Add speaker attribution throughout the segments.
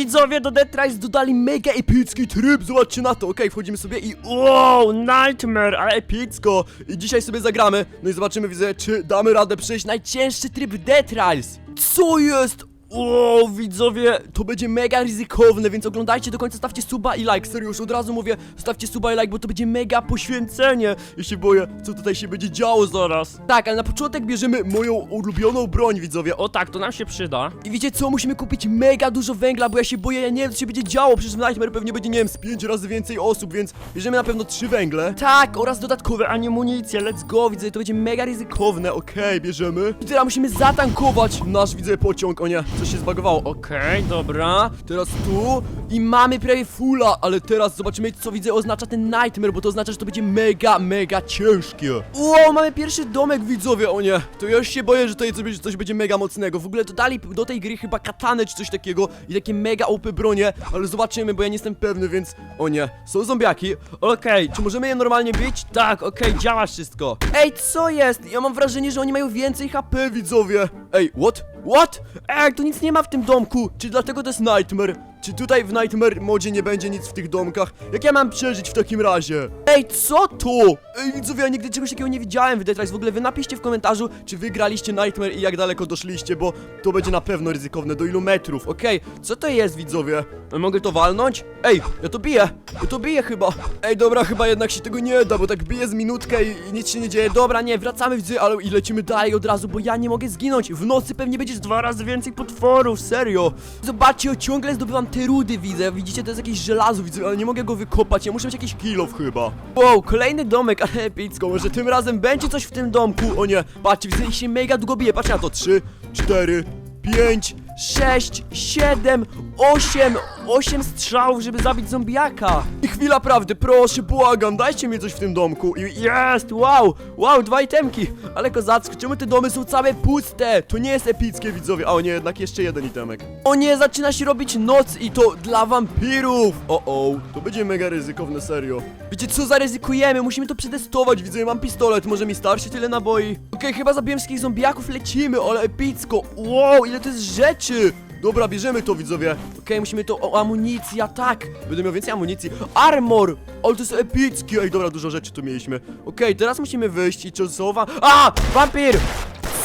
Speaker 1: Widzowie do Dead Rise dodali mega epicki tryb, zobaczcie na to, okej, wchodzimy sobie i wow, Nightmare, ale epicko. I dzisiaj sobie zagramy, no i zobaczymy, widzę, czy damy radę przejść najcięższy tryb Dead Rise. Co jest? O, widzowie, to będzie mega ryzykowne, więc oglądajcie do końca, stawcie suba i like, serio, już od razu mówię, stawcie suba i like, bo to będzie mega poświęcenie. Ja się boję, co tutaj się będzie działo zaraz. Tak, ale na początek bierzemy moją ulubioną broń, widzowie, o tak, to nam się przyda. I wiecie co, musimy kupić mega dużo węgla, bo ja się boję, ja nie wiem, co się będzie działo, przecież w Nightmare pewnie będzie, nie wiem, z pięć razy więcej osób, więc bierzemy na pewno trzy węgle. Tak, oraz dodatkowe amunicje, let's go, widzę, to będzie mega ryzykowne, okej, bierzemy. I teraz musimy zatankować nasz, widzę, pociąg, o nie, coś się zbagowało, okej, dobra, teraz tu i mamy prawie fulla, ale teraz zobaczymy, co widzę, oznacza ten Nightmare, bo to oznacza, że to będzie mega, mega ciężkie. Wow, mamy pierwszy domek, widzowie, o nie, to ja już się boję, że to coś, coś będzie mega mocnego, w ogóle dodali do tej gry chyba katanę czy coś takiego i takie mega OP bronie, ale zobaczymy, bo ja nie jestem pewny, więc, o nie, są zombiaki, okej, czy możemy je normalnie bić? Tak, okej, działa wszystko. Ej, co jest? Ja mam wrażenie, że oni mają więcej HP, widzowie. Ej, what? What? Ej, tu nic nie ma w tym domku. Czy dlatego to jest Nightmare? Czy tutaj w Nightmare modzie nie będzie nic w tych domkach? Jak ja mam przeżyć w takim razie? Ej, co to? Ej, widzowie, ja nigdy czegoś takiego nie widziałem w. W ogóle wy napiszcie w komentarzu, czy wygraliście Nightmare i jak daleko doszliście, bo to będzie na pewno ryzykowne. Do ilu metrów? Okej, co to jest, widzowie? Mogę to walnąć? Ej, ja to biję. Ja to biję chyba. Ej, dobra, chyba jednak się tego nie da, bo tak biję z minutkę i, i nic się nie dzieje. Dobra, nie, wracamy widzę, ale i lecimy dalej od razu, bo ja nie mogę zginąć. W nocy pewnie będzie dwa razy więcej potworów, serio. Zobaczcie, ja ciągle zdobywam te rudy, widzę. Widzicie, to jest jakieś żelazo, widzę, ale nie mogę go wykopać. Ja muszę mieć jakiś kilof chyba. Wow, kolejny domek, ale epicko. Może tym razem będzie coś w tym domku. O nie, patrzcie, widzę, ich się mega długo bije. Patrzcie na to. Trzy, cztery, pięć, sześć, siedem, osiem, osiem strzałów, żeby zabić zombiaka. I chwila prawdy, proszę, błagam, dajcie mi coś w tym domku. I jest, wow, wow, dwa itemki. Ale kozacko, czemu te domy są całe puste? To nie jest epickie, widzowie. A o nie, jednak jeszcze jeden itemek. O nie, zaczyna się robić noc i to dla wampirów. O, o, to będzie mega ryzykowne, serio. Wiecie co, zaryzykujemy, musimy to przetestować. Widzę, mam pistolet, może mi starczy tyle naboi. Okej, chyba zabiłem wszystkich zombiaków, lecimy, ale epicko. Wow, ile to jest rzeczy. Dobra, bierzemy to, widzowie. Okej, musimy to. O, amunicja, tak. Będę miał więcej amunicji. Armor! Ale to jest epickie. Ej, dobra, dużo rzeczy tu mieliśmy. Okej, teraz musimy wyjść i czasowa. A! Wampir!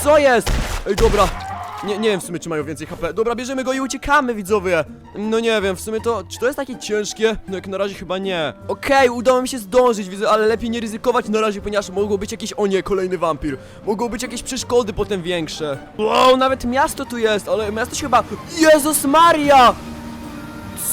Speaker 1: Co jest? Ej, dobra. Nie, nie wiem w sumie, czy mają więcej HP. Dobra, bierzemy go i uciekamy, widzowie. No nie wiem, w sumie to. Czy to jest takie ciężkie? No jak na razie chyba nie. Okej, udało mi się zdążyć, widzę, ale lepiej nie ryzykować na razie, ponieważ mogło być jakieś. O nie, kolejny wampir. Mogą być jakieś przeszkody potem większe. Wow, nawet miasto tu jest, ale miasto się chyba. Jezus Maria!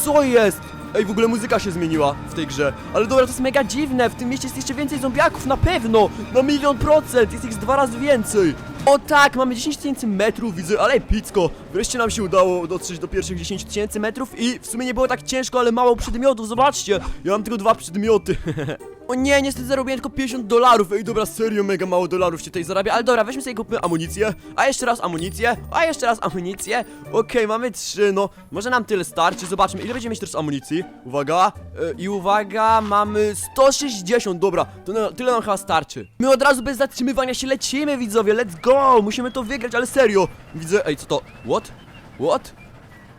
Speaker 1: Co jest? Ej, w ogóle muzyka się zmieniła w tej grze. Ale dobra, to jest mega dziwne. W tym mieście jest jeszcze więcej zombiaków, na pewno. Na milion procent. Jest ich z dwa razy więcej. O tak, mamy 10 tysięcy metrów, widzę, ale epicko. Wreszcie nam się udało dotrzeć do pierwszych 10 tysięcy metrów i w sumie nie było tak ciężko, ale mało przedmiotów. Zobaczcie, ja mam tylko dwa przedmioty. O nie, niestety zarobiłem tylko 50 dolarów. Ej, dobra, serio, mega mało dolarów się tutaj zarabia. Ale dobra, weźmy sobie kupmy amunicję. A jeszcze raz amunicję. A jeszcze raz amunicję. Okej, mamy trzy, no. Może nam tyle starczy. Zobaczmy, ile będziemy mieć teraz amunicji. Uwaga. E, I uwaga, mamy 160. Dobra, to tyle nam chyba starczy. My od razu bez zatrzymywania się lecimy, widzowie. Let's go. Musimy to wygrać, ale serio. Widzę, ej, co to? What? What?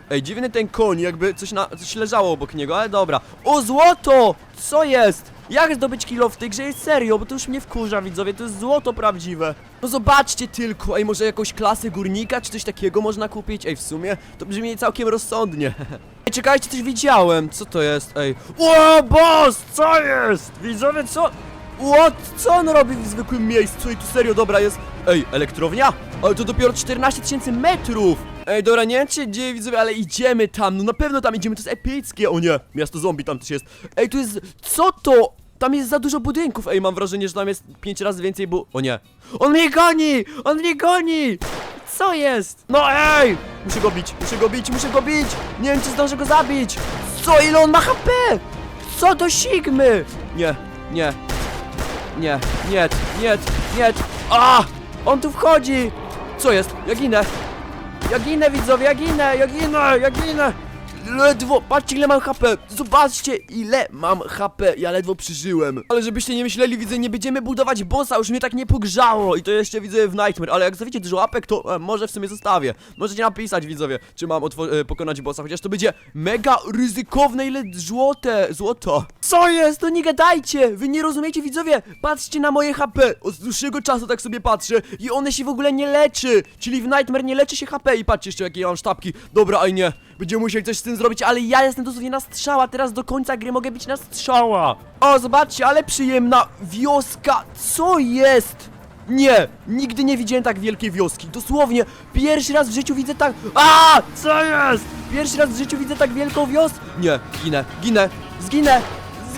Speaker 1: Ej, dziwny ten koń, jakby coś, na, coś leżało obok niego, ale dobra. O, złoto! Co jest? Jak zdobyć kilo w tej grze? Jest serio, bo to już mnie wkurza, widzowie, to jest złoto prawdziwe. No zobaczcie tylko, ej, może jakąś klasę górnika, czy coś takiego można kupić? Ej, w sumie, to brzmi całkiem rozsądnie. Ej, czekajcie, coś widziałem, co to jest, ej. O, boss, co jest? Widzowie, co? What? Co on robi w zwykłym miejscu? I tu serio, dobra, jest... Ej, elektrownia? Ale to dopiero 14 tysięcy metrów! Ej, dobra, nie wiem czy dzieje, widzowie, ale idziemy tam, no na pewno tam idziemy, to jest epickie! O nie, miasto zombie tam też jest. Ej, tu jest... Co to? Tam jest za dużo budynków, ej, mam wrażenie, że tam jest 5 razy więcej bu... O nie. On mnie goni! On mnie goni! Co jest? No ej! Muszę go bić, muszę go bić, muszę go bić! Nie wiem, czy zdążę go zabić! Co, ile on ma HP? Co do Sigmy? Nie, nie, nie, nie, nie, nie. A! On tu wchodzi! Co jest? Ja ginę! Ja ginę, widzowie, ja ginę, ja ginę, ja ginę! Ledwo, patrzcie ile mam HP, zobaczcie ile mam HP, ja ledwo przeżyłem. Ale żebyście nie myśleli, widzę, nie będziemy budować bossa, już mnie tak nie pogrzało. I to jeszcze widzę w Nightmare, ale jak zostawicie dużo łapek, to e, może w sumie zostawię. Możecie napisać, widzowie, czy mam e, pokonać bossa, chociaż to będzie mega ryzykowne, ile złote, złoto. Co jest? No nie gadajcie, wy nie rozumiecie, widzowie, patrzcie na moje HP, od dłuższego czasu tak sobie patrzę i one się w ogóle nie leczy, czyli w Nightmare nie leczy się HP i patrzcie jeszcze jakie ja mam sztabki. Dobra, aj nie, będziemy musieli coś z tym zrobić, ale ja jestem dosłownie na strzała, teraz do końca gry mogę być na strzała. O, zobaczcie, ale przyjemna wioska, co jest? Nie, nigdy nie widziałem tak wielkiej wioski. Dosłownie, pierwszy raz w życiu widzę tak. A! Co jest? Pierwszy raz w życiu widzę tak wielką wioskę. Nie, ginę, ginę, zginę,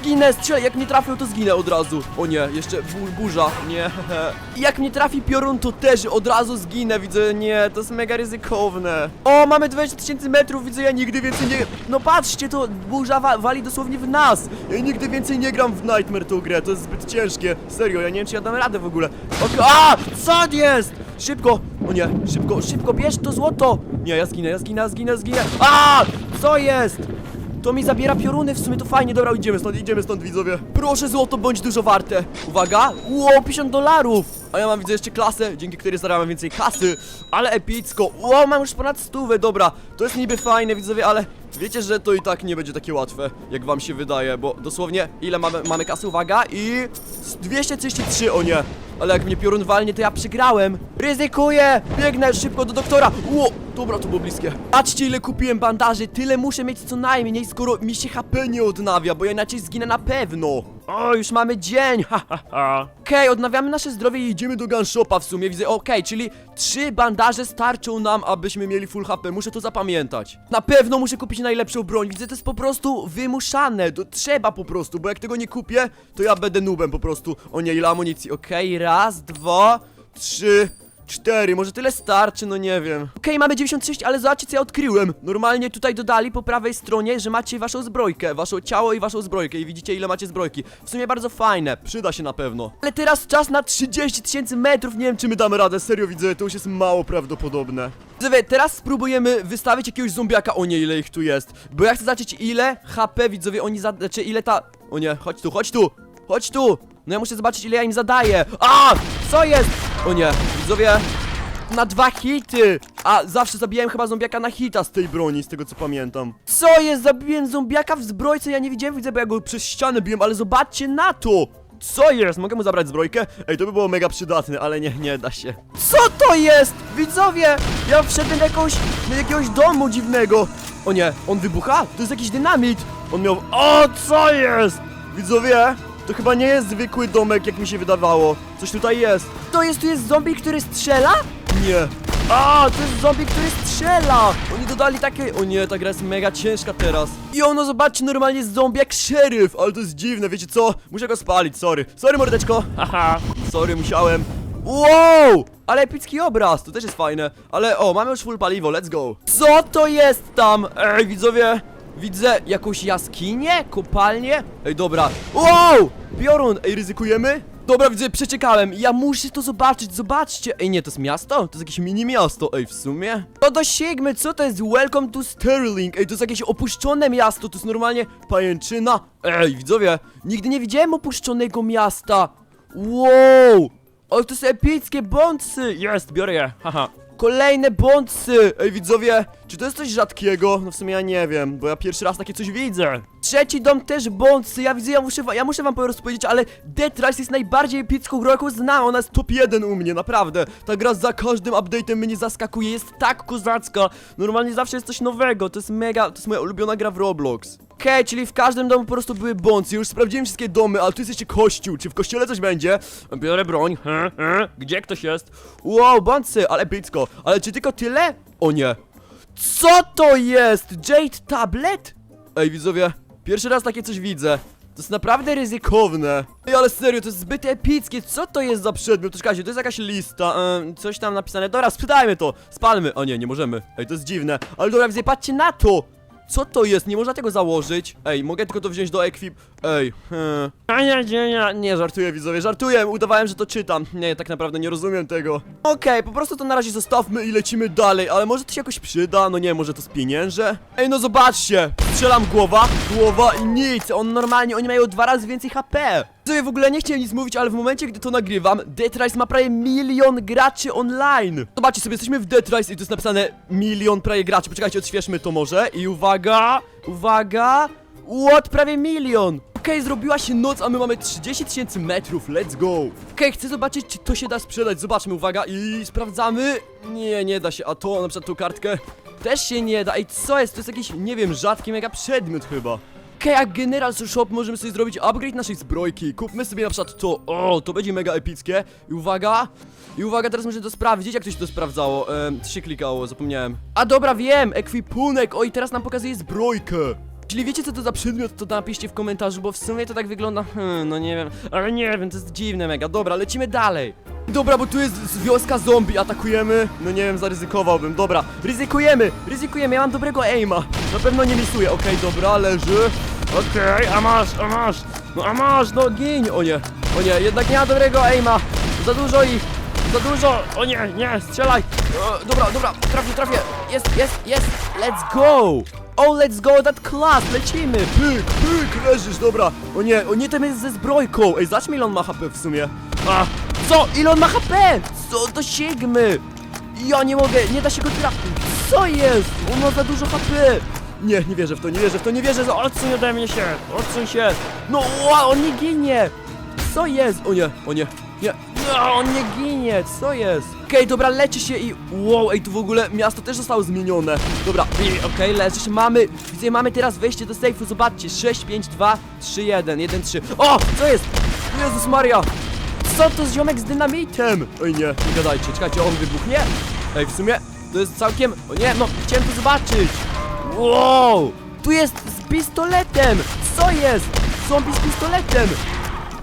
Speaker 1: zginę, strzelę. Jak mnie trafią, to zginę od razu. O nie, jeszcze bu burza, nie. Jak mnie trafi piorun, to też od razu zginę. Widzę, nie, to jest mega ryzykowne. O, mamy 20 tysięcy metrów, widzę, ja nigdy więcej nie. No patrzcie, to burza wa wali dosłownie w nas. Ja nigdy więcej nie gram w Nightmare tą grę, to jest zbyt ciężkie. Serio, ja nie wiem, czy ja dam radę w ogóle. Ok, a! Co jest? Szybko! O nie, szybko, szybko, bierz to złoto! Nie, ja zginę, ja zginę, ja zginę, zginę. A! Co jest? To mi zabiera pioruny, w sumie to fajnie, dobra, idziemy stąd, idziemy stąd, widzowie. Proszę, złoto bądź dużo warte. Uwaga, wow, 50 dolarów. A ja mam, widzę, jeszcze klasę, dzięki której zarabiam więcej kasy. Ale epicko, wow, mam już ponad stówę, dobra. To jest niby fajne, widzowie, ale wiecie, że to i tak nie będzie takie łatwe, jak wam się wydaje, bo dosłownie, ile mamy, mamy kasy, uwaga, i 233, o nie. Ale jak mnie piorun walnie, to ja przegrałem. Ryzykuję! Biegnę szybko do doktora. Ło, dobra, to było bliskie. Patrzcie, ile kupiłem bandaży. Tyle muszę mieć co najmniej, skoro mi się HP nie odnawia, bo ja inaczej zginę na pewno. O, już mamy dzień, ha, ha, ha. Okej, odnawiamy nasze zdrowie i idziemy do gunshopa w sumie, widzę, okej, czyli trzy bandaże starczą nam, abyśmy mieli full HP, muszę to zapamiętać. Na pewno muszę kupić najlepszą broń, widzę, to jest po prostu wymuszane, to trzeba po prostu, bo jak tego nie kupię, to ja będę nubem po prostu. O nie, ile amunicji, okej, raz, dwa, trzy... Cztery, może tyle starczy, no nie wiem. Okej, mamy 96, ale zobaczcie co ja odkryłem. Normalnie tutaj dodali po prawej stronie, że macie waszą zbrojkę, wasze ciało i waszą zbrojkę i widzicie ile macie zbrojki. W sumie bardzo fajne, przyda się na pewno. Ale teraz czas na 30 tysięcy metrów, nie wiem czy my damy radę, serio widzę, to już jest mało prawdopodobne. Widzowie, teraz spróbujemy wystawić jakiegoś zombiaka, o nie ile ich tu jest. Bo ja chcę zobaczyć ile HP widzowie oni za... czy ile ta... O nie, chodź tu, chodź tu, chodź tu. No ja muszę zobaczyć ile ja im zadaję. A! Co jest? O nie, widzowie, na dwa hity! A zawsze zabijałem chyba zombiaka na hita z tej broni, z tego co pamiętam. Co jest? Zabiłem zombiaka w zbrojce, ja nie widziałem, widzę, bo ja go przez ścianę biłem, ale zobaczcie na to! Co jest? Mogę mu zabrać zbrojkę? Ej, to by było mega przydatne, ale nie, nie da się. Co to jest? Widzowie! Ja wszedłem jakąś, do jakiegoś domu dziwnego. O nie, on wybucha? To jest jakiś dynamit! On miał... O, co jest? Widzowie, to chyba nie jest zwykły domek, jak mi się wydawało. Coś tutaj jest. To jest, tu jest zombie, który strzela? Nie. A, to jest zombie, który strzela! Oni dodali takie... O nie, ta gra jest mega ciężka teraz. I ono, zobaczcie, normalnie jest zombie jak szeryf, ale to jest dziwne, wiecie co? Muszę go spalić, sorry. Sorry, mordeczko. Haha, sorry, musiałem. Wow! Ale epicki obraz, to też jest fajne. Ale o, mamy już full paliwo, let's go. Co to jest tam? Ej, widzowie, Widzę jakąś jaskinię, kopalnię. Ej, dobra. Wow! Piorun, ej, ryzykujemy? Dobra, widzę, przeciekałem. Ja muszę to zobaczyć, zobaczcie. Ej, nie, to jest miasto? To jest jakieś mini miasto, ej, w sumie. No do Sigmy, co to jest? Welcome to Sterling. Ej, to jest jakieś opuszczone miasto, to jest normalnie pajęczyna. Ej, widzowie, nigdy nie widziałem opuszczonego miasta. Wow! O, to są epickie bący! Jest, biorę je, haha. Kolejne bący! Ej, widzowie, czy to jest coś rzadkiego? No w sumie ja nie wiem, bo ja pierwszy raz takie coś widzę. Trzeci dom też bący, ja widzę, ja muszę, ja muszę wam po prostu powiedzieć, ale Dead jest najbardziej epicką grą, jaką znam, ona jest top 1 u mnie, naprawdę. Ta gra za każdym update'em mnie zaskakuje, jest tak kozacka. Normalnie zawsze jest coś nowego, to jest mega, to jest moja ulubiona gra w Roblox. Okej, czyli w każdym domu po prostu były bący, już sprawdziłem wszystkie domy, ale tu jest jeszcze kościół, czy w kościele coś będzie? Biorę broń, he, he. gdzie ktoś jest? Wow, bący, ale epicko, ale czy tylko tyle? O nie. Co to jest? Jade Tablet? Ej, widzowie, pierwszy raz takie coś widzę. To jest naprawdę ryzykowne. Ej, ale serio, to jest zbyt epickie. Co to jest za przedmiot? Czekajcie, to jest jakaś lista. coś tam napisane. Dobra, sprzedajmy to. Spalmy. O nie, nie możemy. Ej, to jest dziwne. Ale dobra, widzę, patrzcie na to. Co to jest? Nie można tego założyć. Ej, mogę tylko to wziąć do ekwip... Ej, hmm. A nie, nie, nie, nie, żartuję widzowie, żartuję, udawałem, że to czytam. Nie, tak naprawdę nie rozumiem tego. Okej, po prostu to na razie zostawmy i lecimy dalej, ale może to się jakoś przyda, no nie, może to spienięże? Ej, no zobaczcie, strzelam głowa, głowa i nic, on normalnie, oni mają dwa razy więcej HP. Widzowie, w ogóle nie chciałem nic mówić, ale w momencie, gdy to nagrywam, Dead Rise ma prawie milion graczy online. Zobaczcie sobie, jesteśmy w Dead Rise i tu jest napisane milion prawie graczy. Poczekajcie, odświeżmy to może i uwaga, uwaga, what, prawie milion. Okej, zrobiła się noc, a my mamy 30 tysięcy metrów, let's go. Okej, chcę zobaczyć, czy to się da sprzedać, zobaczmy, uwaga, i sprawdzamy. Nie, nie da się, a to, na przykład tą kartkę Też się nie da, ej, co jest, to jest jakiś, nie wiem, rzadki mega przedmiot chyba. Okej, jak General Shop możemy sobie zrobić upgrade naszej zbrojki. Kupmy sobie na przykład to, o, to będzie mega epickie. I uwaga, i uwaga, teraz muszę to sprawdzić, jak to się to sprawdzało? Ehm, co się klikało, zapomniałem. A dobra, wiem, ekwipunek, oj, teraz nam pokazuje zbrojkę Jeśli wiecie co to za przedmiot, to napiszcie w komentarzu, bo w sumie to tak wygląda, hmm, no nie wiem, ale nie wiem, to jest dziwne mega, dobra, lecimy dalej. Dobra, bo tu jest wioska zombie, atakujemy, no nie wiem, zaryzykowałbym, dobra, ryzykujemy, ryzykujemy, ja mam dobrego aima, na pewno nie misuję, okej, dobra, leży, okej, a masz, a masz, no a masz, no gin, o nie, o nie, jednak nie ma dobrego aima, za dużo ich, za dużo, o nie, nie, strzelaj, e, dobra, dobra, trafię, trafię, jest, jest, jest, let's go. Oh, let's go, that class, lecimy! Pyk, pyk, leżysz, dobra. O nie, o nie, ten jest ze zbrojką. Ej, zacznij ile on ma HP w sumie. A, co? Ile on ma HP? Co, to sięgmy. Ja nie mogę, nie da się go trafić. Co jest? On ma za dużo HP. Nie, nie wierzę w to, nie wierzę w to, nie wierzę, odsuń ode mnie się, odsuń się. No, ła, on nie ginie. Co jest? O nie, o nie, nie. No, on nie ginie, co jest? Okej, dobra, leci się i... Wow, ej, tu w ogóle miasto też zostało zmienione. Dobra, okej, leżysz, mamy... Widzę, mamy teraz wejście do sejfu, zobaczcie. 6, 5, 2, 3, 1, 1, 3. O, co jest? Jezus Maria. Co to z ziomek z dynamitem? Ej, nie, nie gadajcie, czekajcie, on wybuchnie? Ej, w sumie, to jest całkiem... O nie, no, chciałem to zobaczyć. Wow, tu jest z pistoletem. Co jest? Zombie z pistoletem.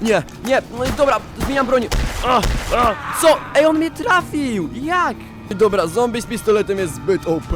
Speaker 1: Nie, nie, no i dobra, zmieniam broń. A, a, co? Ej, on mnie trafił! Jak? Dobra, zombie z pistoletem jest zbyt OP.